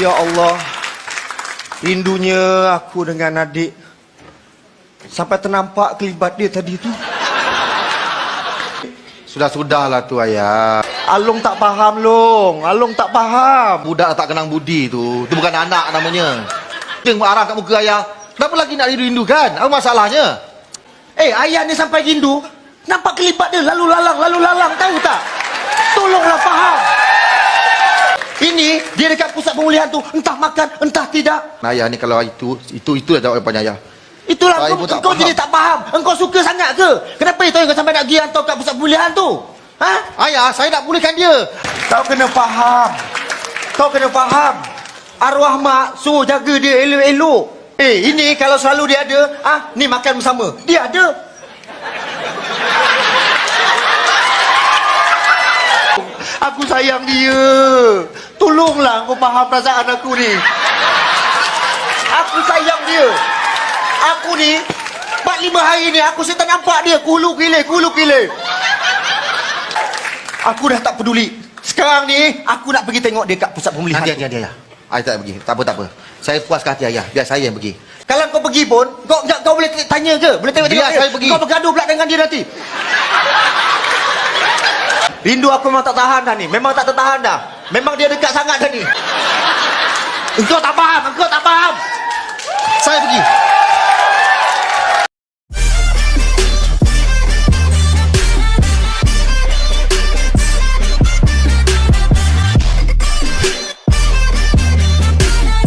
Ya Allah. Rindunya aku dengan adik. Sampai ternampak kelibat dia tadi tu. Sudah-sudahlah tu ayah. Along tak faham, Long. Along tak faham. Budak tak kenang budi tu. Tu bukan anak namanya. Dia marah kat muka ayah. Kenapa lagi nak rindu kan? Apa masalahnya? Eh, ayah ni sampai rindu. Nampak kelibat dia lalu lalang, lalu lalang. Tahu tak? Tolonglah faham. Ini, dia dekat pusat pemulihan tu. Entah makan, entah tidak. Ayah ni kalau itu, itu itu dah jawapan ayah. Itulah Saya engkau, engkau jadi tak faham. Engkau suka sangat ke? Kenapa itu engkau sampai nak pergi hantar kat pusat pemulihan tu? Ha? Ayah, saya nak pulihkan dia. Kau kena faham. Kau kena faham. Arwah mak suruh jaga dia elok-elok. Eh, ini kalau selalu dia ada, ah, ni makan bersama. Dia ada. Aku sayang dia. Tolonglah kau faham perasaan aku ni. Aku sayang dia. Aku ni, 4-5 hari ni aku saya tak nampak dia. Kulu kile, kulu kile. Aku dah tak peduli. Sekarang ni aku nak pergi tengok dia kat pusat pemulihan. Nanti, nanti, nanti, ayah. Ayah tak pergi. Tak apa, tak apa. Saya puaskan hati ayah. Biar saya yang pergi. Kalau kau pergi pun, kau kau, kau boleh tanya ke? Boleh tengok Biar tengok saya dia. pergi. Kau bergaduh pula dengan dia nanti. Rindu aku memang tak tahan dah ni. Memang tak tertahan dah. Memang dia dekat sangat dah ni. Engkau tak faham, engkau tak faham.